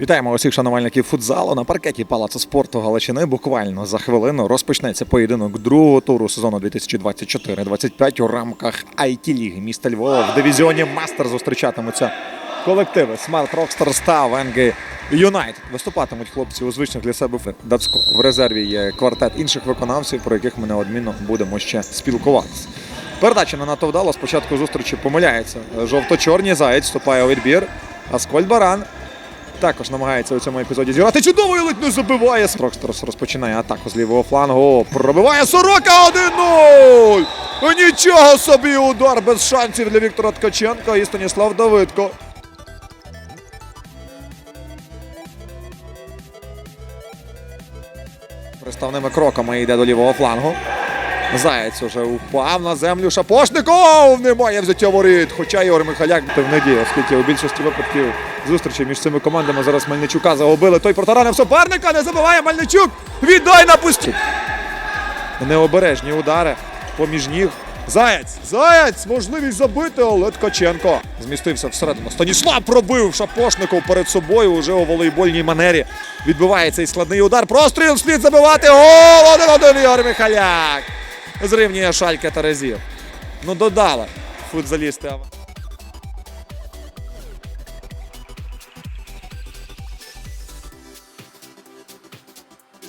Вітаємо усіх шанувальників футзалу на паркеті Палацу спорту Галичини. Буквально за хвилину розпочнеться поєдинок другого туру сезону 2024-25 у рамках it ліги міста Львова в дивізіоні Мастер зустрічатимуться колективи Smart Rockstars та Венги Юнайтед. Виступатимуть хлопці у звичних для себе Дацько. В резерві є квартет інших виконавців, про яких ми неодмінно будемо ще спілкуватися. Передача не надто вдало. Спочатку зустрічі помиляється. Жовто-чорний заєць вступає у відбір. Аскольд Баран також намагається у цьому епізоді зіграти. Чудово і ледь не забиває. Рокстерс розпочинає атаку з лівого флангу. Пробиває Сорока 1-0! Нічого собі удар без шансів для Віктора Ткаченка і Станіслав Давидко. Приставними кроками йде до лівого флангу. Заєць уже упав на землю Шапошников! Немає взяття воріт. Хоча Ігор Михаляк в надії, оскільки у більшості випадків зустрічі між цими командами зараз Мельничука загубили. Той протаранив суперника, не забиває Мельничук! Віддай на пусті! Необережні удари поміж ніг. Заєць! Заєць! Можливість забити, але Ткаченко змістився всередину. Станіслав пробив Шапошников перед собою уже у волейбольній манері. Відбиває цей складний удар. Простріл слід забивати. Гол! Один-один Ігор Михаляк! Зрівнює шалька Терезів. Ну додали футзалісти.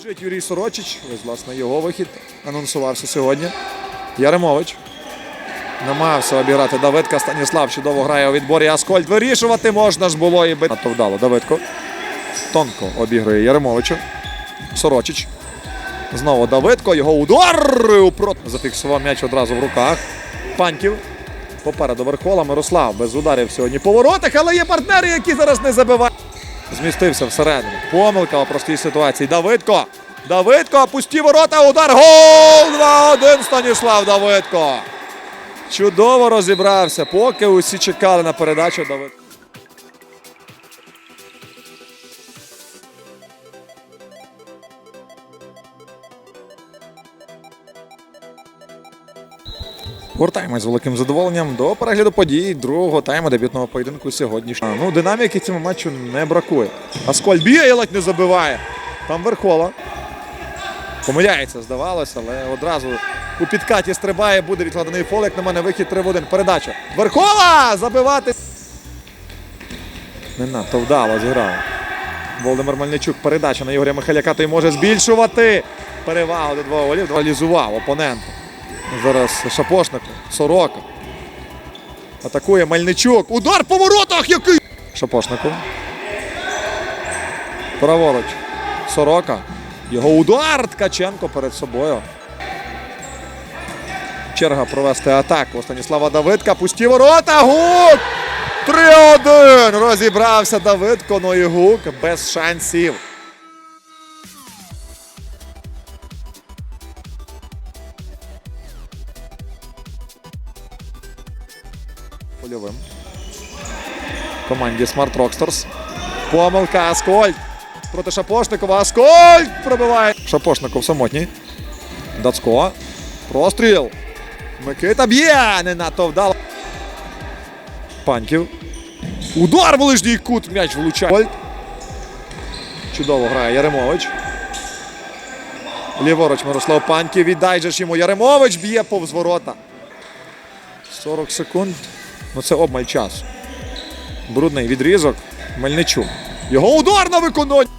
Біжить Юрій Сорочич. Ось, власне, його вихід анонсувався сьогодні. Яремович. Намагався обіграти Давидка. Станіслав чудово грає у відборі. Аскольд вирішувати можна ж було і бити. Надто вдало Давидко. Тонко обігрує Яремовича. Сорочич. Знову Давидко. Його удар упроти. Зафіксував м'яч одразу в руках. Паньків. Попереду Верхола. Мирослав без ударів сьогодні по воротах, але є партнери, які зараз не забивають. Змістився всередину. Помилка у простій ситуації. Давидко. Давидко, пусті ворота, удар. Гол! 2-1 Станіслав Давидко. Чудово розібрався, поки усі чекали на передачу Давидко. Вертаємось з великим задоволенням до перегляду подій другого тайму дебютного поєдинку сьогоднішнього. Ну, динаміки цьому матчу не бракує. Аскольд б'є і ледь не забиває. Там Верхола. Помиляється, здавалося, але одразу у підкаті стрибає, буде відкладений фол, як на мене вихід 3 в 1. Передача. Верхола! Забивати. Не надто вдало зіграв. Володимир Мельничук. Передача на Ігоря Михайляка. Той може збільшувати. Перевагу до двох голів. Реалізував опонента. Зараз Шапошнику. Сорока. Атакує Мельничук. Удар по воротах який! Шапошнику. Праворуч. Сорока. Його удар Ткаченко перед собою. Черга провести атаку. Станіслава Давидка. Пусті ворота. Гук! 3-1. Розібрався Давидко. Ну і гук без шансів. Польовим. Команді Smart Rockstars. Помилка Аскольд. Проти Шапошникова. Аскольд пробиває. Шапошников самотній. Дацько. Простріл. Микита б'є. Не надто вдало. Паньків. Удар ближній кут. М'яч влучає. Чудово грає Яремович. Ліворуч Мирослав Паньків. Віддай же ж йому. Яремович б'є повз ворота. 40 секунд. Ну це обмаль часу. Брудний відрізок. Мельничук. Його удар на виконання.